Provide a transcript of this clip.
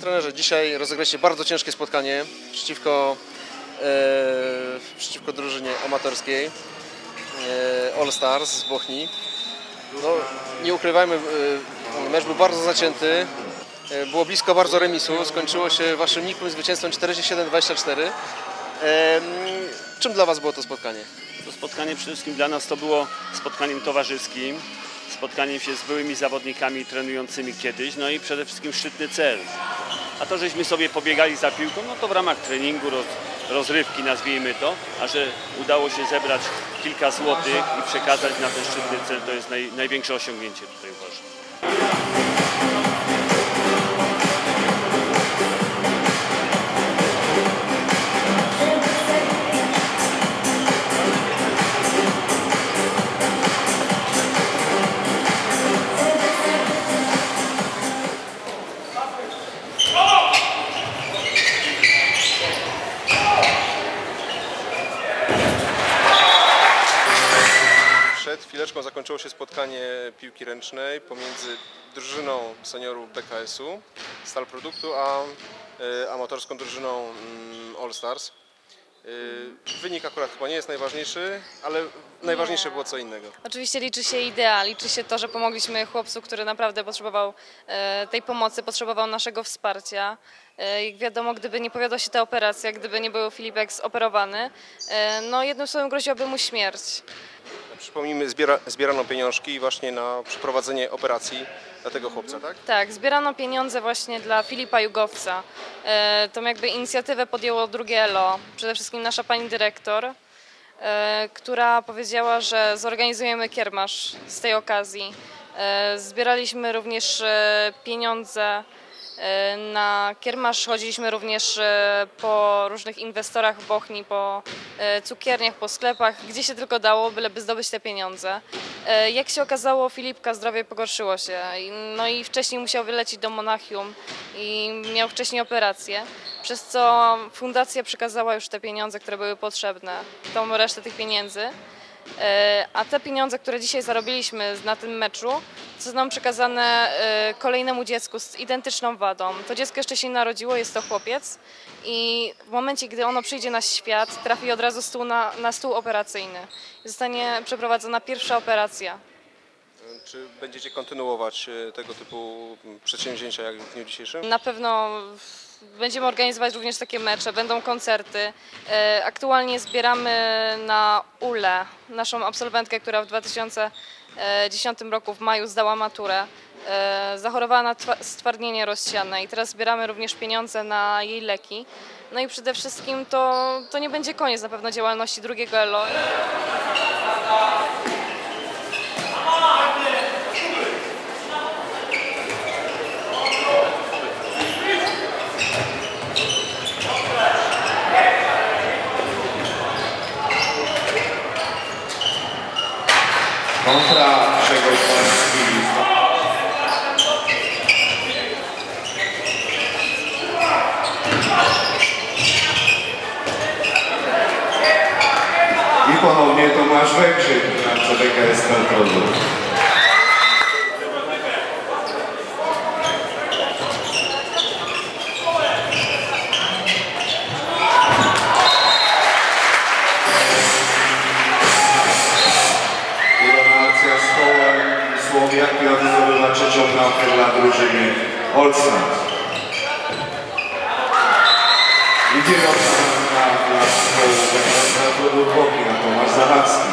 że dzisiaj rozegraliście bardzo ciężkie spotkanie przeciwko, e, przeciwko drużynie amatorskiej e, All Stars z Bochni. No, nie ukrywajmy, e, mecz był bardzo zacięty. E, było blisko bardzo remisu. Skończyło się waszym nikłym zwycięstwem 47-24. E, m, czym dla was było to spotkanie? To spotkanie przede wszystkim dla nas to było spotkaniem towarzyskim, spotkaniem się z byłymi zawodnikami trenującymi kiedyś, no i przede wszystkim szczytny cel. A to, żeśmy sobie pobiegali za piłką, no to w ramach treningu, roz, rozrywki nazwijmy to, a że udało się zebrać kilka złotych i przekazać na ten szczytny cel, to jest naj, największe osiągnięcie tutaj uważam. Przed chwileczką zakończyło się spotkanie piłki ręcznej pomiędzy drużyną seniorów BKS-u Stal Produktu, a e, amatorską drużyną mm, All Stars. E, Wynik akurat chyba nie jest najważniejszy, ale najważniejsze było co innego. Oczywiście liczy się idea, liczy się to, że pomogliśmy chłopcu, który naprawdę potrzebował e, tej pomocy, potrzebował naszego wsparcia. Jak wiadomo, gdyby nie powiodła się ta operacja, gdyby nie był Filipek zoperowany, e, no jednym słowem groziłaby mu śmierć. Przypomnijmy, zbiera, zbierano pieniążki właśnie na przeprowadzenie operacji dla tego chłopca, tak? Tak, zbierano pieniądze właśnie dla Filipa Jugowca. E, Tą jakby inicjatywę podjęło drugie ELO, przede wszystkim nasza pani dyrektor, e, która powiedziała, że zorganizujemy kiermasz z tej okazji. E, Zbieraliśmy również e, pieniądze na kiermasz, chodziliśmy również e, po różnych inwestorach w Bochni, po e, cukierniach, po sklepach, gdzie się tylko dało, byleby zdobyć te pieniądze. E, Jak się okazało, Filipka zdrowie pogorszyło się, no i wcześniej musiał wylecieć do Monachium i miał wcześniej operację, przez co fundacja przekazała już te pieniądze, które były potrzebne, tą resztę tych pieniędzy. E, A te pieniądze, które dzisiaj zarobiliśmy na tym meczu, zostaną przekazane e, kolejnemu dziecku z identyczną wadą. To dziecko jeszcze się narodziło, jest to chłopiec i w momencie, gdy ono przyjdzie na świat, trafi od razu stół na, na stół operacyjny. Zostanie przeprowadzona pierwsza operacja. Czy będziecie kontynuować e, tego typu przedsięwzięcia jak w dniu dzisiejszym? Na pewno będziemy organizować również takie mecze, będą koncerty. E, Aktualnie zbieramy na ULE, naszą absolwentkę, która w 2010 roku w maju zdała maturę. E, Zachorowała na twa- stwardnienie rozsiane i teraz zbieramy również pieniądze na jej leki. No i przede wszystkim to, to nie będzie koniec na pewno działalności drugiego ELO. Kontra Grzegorz Polski. I ponownie Tomasz Węgrzyk, bramce BKS Kontrolu. Udana trzecią bramkę dla drużyny Olsna. I dziewiąta bramka dla na Tomasz Zawadzki.